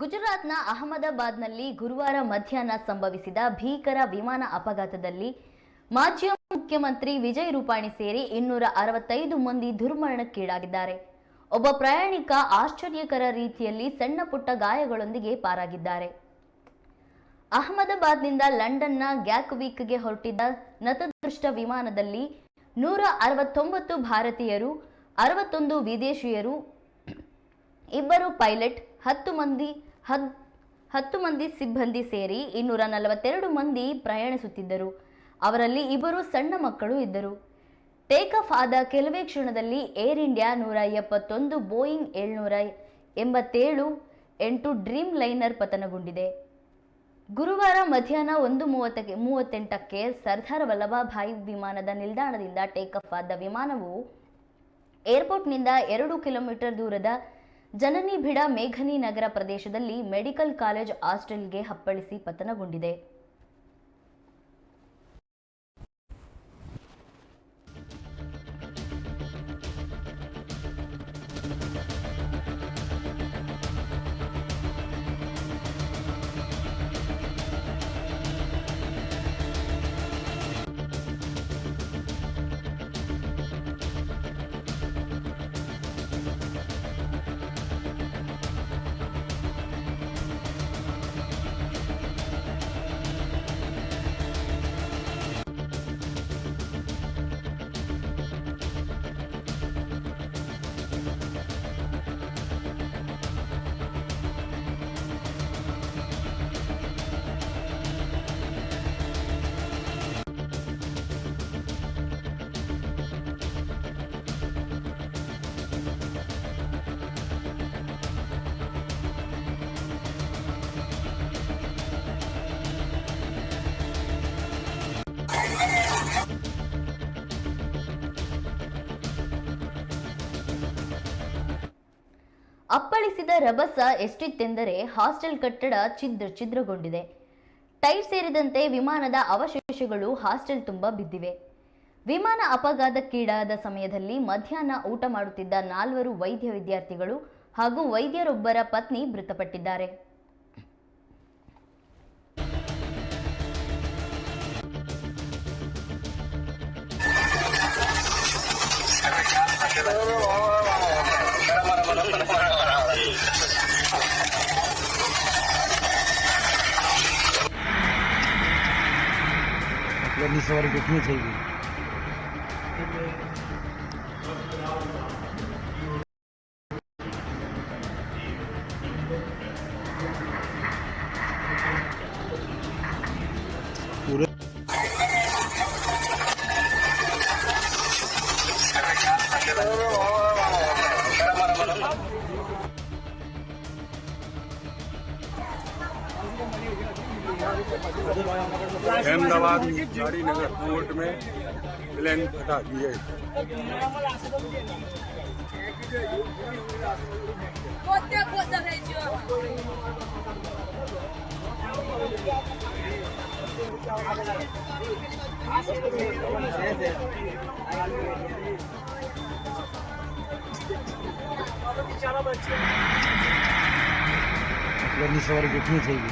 ಗುಜರಾತ್ನ ಅಹಮದಾಬಾದ್ನಲ್ಲಿ ಗುರುವಾರ ಮಧ್ಯಾಹ್ನ ಸಂಭವಿಸಿದ ಭೀಕರ ವಿಮಾನ ಅಪಘಾತದಲ್ಲಿ ಮಾಜಿ ಮುಖ್ಯಮಂತ್ರಿ ವಿಜಯ್ ರೂಪಾಣಿ ಸೇರಿ ಇನ್ನೂರ ಅರವತ್ತೈದು ಮಂದಿ ದುರ್ಮರಣಕ್ಕೀಡಾಗಿದ್ದಾರೆ. ಒಬ್ಬ ಪ್ರಯಾಣಿಕ ಆಶ್ಚರ್ಯಕರ ರೀತಿಯಲ್ಲಿ ಸಣ್ಣ ಪುಟ್ಟ ಗಾಯಗಳೊಂದಿಗೆ ಪಾರಾಗಿದ್ದಾರೆ. ಅಹಮದಾಬಾದ್ನಿಂದ ಲಂಡನ್ನ ಗ್ಯಾಕ್ವೀಕ್ಗೆ ಹೊರಟಿದ್ದ ನತದೃಷ್ಟ ವಿಮಾನದಲ್ಲಿ ನೂರ ಅರವತ್ತೊಂಬತ್ತು ಭಾರತೀಯರು, ಅರವತ್ತೊಂದು ವಿದೇಶಿಯರು, ಇಬ್ಬರು ಪೈಲಟ್, ಹತ್ತು ಮಂದಿ ಹದ್, ಹತ್ತು ಮಂದಿ ಸಿಬ್ಬಂದಿ ಸೇರಿ ಇನ್ನೂರ ನಲವತ್ತೆರಡು ಮಂದಿ ಪ್ರಯಾಣಿಸುತ್ತಿದ್ದರು. ಅವರಲ್ಲಿ ಇಬ್ಬರು ಸಣ್ಣ ಮಕ್ಕಳು ಇದ್ದರು. ಟೇಕ್ ಆಫ್ ಆದ ಕೆಲವೇ ಕ್ಷಣದಲ್ಲಿ ಏರ್ ಇಂಡಿಯಾ ನೂರ ಎಪ್ಪತ್ತೊಂದು, ಬೋಯಿಂಗ್ ಏಳ್ನೂರ ಎಂಬತ್ತೇಳು, ಎಂಟು ಡ್ರೀಮ್ ಲೈನರ್ ಪತನಗೊಂಡಿದೆ. ಗುರುವಾರ ಮಧ್ಯಾಹ್ನ ಒಂದು ಮೂವತ್ತಕ್ಕೆ, ಮೂವತ್ತೆಂಟಕ್ಕೆ ಸರ್ದಾರ್ ವಲ್ಲಭಭಾಯಿ ವಿಮಾನದ ನಿಲ್ದಾಣದಿಂದ ಟೇಕ್ ಆಫ್ ಆದ ವಿಮಾನವು ಏರ್ಪೋರ್ಟ್ನಿಂದ ಎರಡು ಕಿಲೋಮೀಟರ್ ದೂರದ ಜನನಿ ಭಿಡ ಮೇಘನಿ ನಗರ ಪ್ರದೇಶದಲ್ಲಿ ಮೆಡಿಕಲ್ ಕಾಲೇಜ್ ಹಾಸ್ಟೆಲ್ಗೆ ಹಪ್ಪಳಿಸಿ ಪತನಗೊಂಡಿದೆ. ಅಪ್ಪಳಿಸಿದ ರಭಸ ಎಷ್ಟಿತ್ತೆಂದರೆ ಹಾಸ್ಟೆಲ್ ಕಟ್ಟಡ ಛಿದ್ರ ಛಿದ್ರಗೊಂಡಿದೆ. ಟೈರ್ ಸೇರಿದಂತೆ ವಿಮಾನದ ಅವಶೇಷಗಳು ಹಾಸ್ಟೆಲ್ ತುಂಬ ಬಿದ್ದಿವೆ. ವಿಮಾನ ಅಪಘಾತಕ್ಕೀಡಾದ ಸಮಯದಲ್ಲಿ ಮಧ್ಯಾಹ್ನ ಊಟ ಮಾಡುತ್ತಿದ್ದ ನಾಲ್ವರು ವೈದ್ಯ ವಿದ್ಯಾರ್ಥಿಗಳು ಹಾಗೂ ವೈದ್ಯರೊಬ್ಬರ ಪತ್ನಿ ಮೃತಪಟ್ಟಿದ್ದಾರೆ. Oh, સવારે કેટલી થઈ ગઈ. अहमदाबाद गाड़ीनगर कोर्ट में प्लेन हटा दिए Pote pote região. એટલી સવારે કેટલી થઈ ગઈ